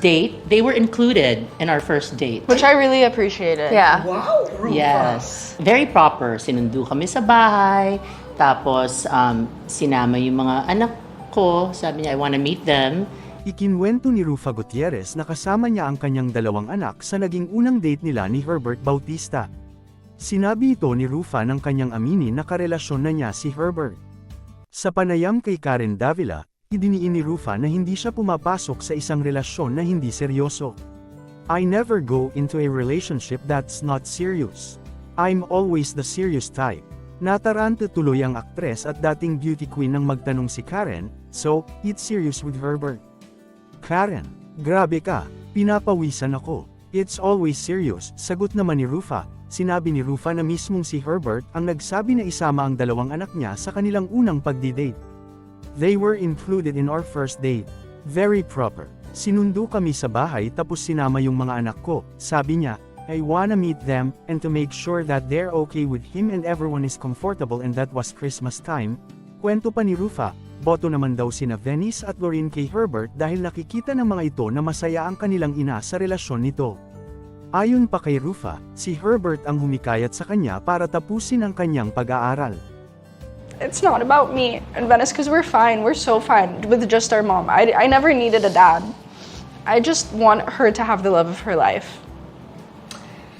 first date, they were included in our first date. Which I really appreciated. Yeah. Wow, Rufa. Yes. Very proper. Sinundo kami sa bahay. Tapos, um, sinama yung mga anak ko. Sabi niya, I wanna meet them. Ikinwento ni Rufa Gutierrez na kasama niya ang kanyang dalawang anak sa naging unang date nila ni Herbert Bautista. Sinabi ito ni Rufa ng kanyang aminin na karelasyon na niya si Herbert. Sa panayam kay Karen Davila, idiniin ni Rufa na hindi siya pumapasok sa isang relasyon na hindi seryoso. I never go into a relationship that's not serious. I'm always the serious type. Natarante tuloy ang aktres at dating beauty queen nang magtanong si Karen, so, it's serious with Herbert. Karen, grabe ka, pinapawisan ako. It's always serious, sagot naman ni Rufa. Sinabi ni Rufa na mismong si Herbert ang nagsabi na isama ang dalawang anak niya sa kanilang unang pagdidate. They were included in our first date. Very proper. Sinundo kami sa bahay tapos sinama yung mga anak ko. Sabi niya, I wanna meet them, and to make sure that they're okay with him and everyone is comfortable and that was Christmas time. Kwento pa ni Rufa, boto naman daw sina Venice at Lorraine kay Herbert dahil nakikita ng mga ito na masaya ang kanilang ina sa relasyon nito. Ayon pa kay Rufa, si Herbert ang humikayat sa kanya para tapusin ang kanyang pag-aaral. It's not about me and Venice because we're fine. We're so fine with just our mom. I, I never needed a dad. I just want her to have the love of her life.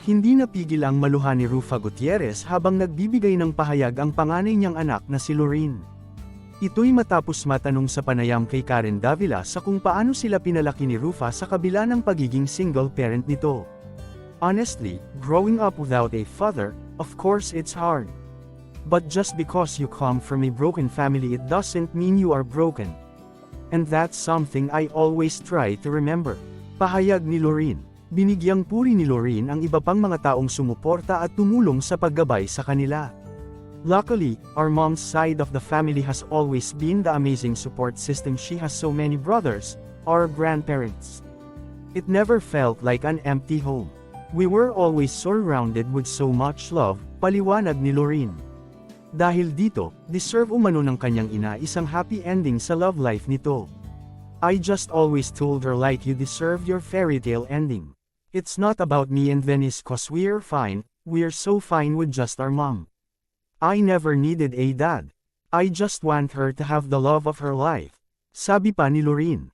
Hindi napigil ang maluha ni Rufa Gutierrez habang nagbibigay ng pahayag ang panganay niyang anak na si Lorraine. Ito'y matapos matanong sa panayam kay Karen Davila sa kung paano sila pinalaki ni Rufa sa kabila ng pagiging single parent nito. Honestly, growing up without a father, of course it's hard. But just because you come from a broken family it doesn't mean you are broken. And that's something I always try to remember. Pahayag ni Lorraine. Binigyang puri ni Lorraine ang iba pang mga taong sumuporta at tumulong sa paggabay sa kanila. Luckily, our mom's side of the family has always been the amazing support system she has so many brothers, our grandparents. It never felt like an empty home. We were always surrounded with so much love, paliwanag ni Lorraine. Dahil dito, deserve umano ng kanyang ina isang happy ending sa love life nito. I just always told her like you deserve your fairy tale ending. It's not about me and Venice cause we're fine, we're so fine with just our mom. I never needed a dad. I just want her to have the love of her life. Sabi pa ni Lorraine.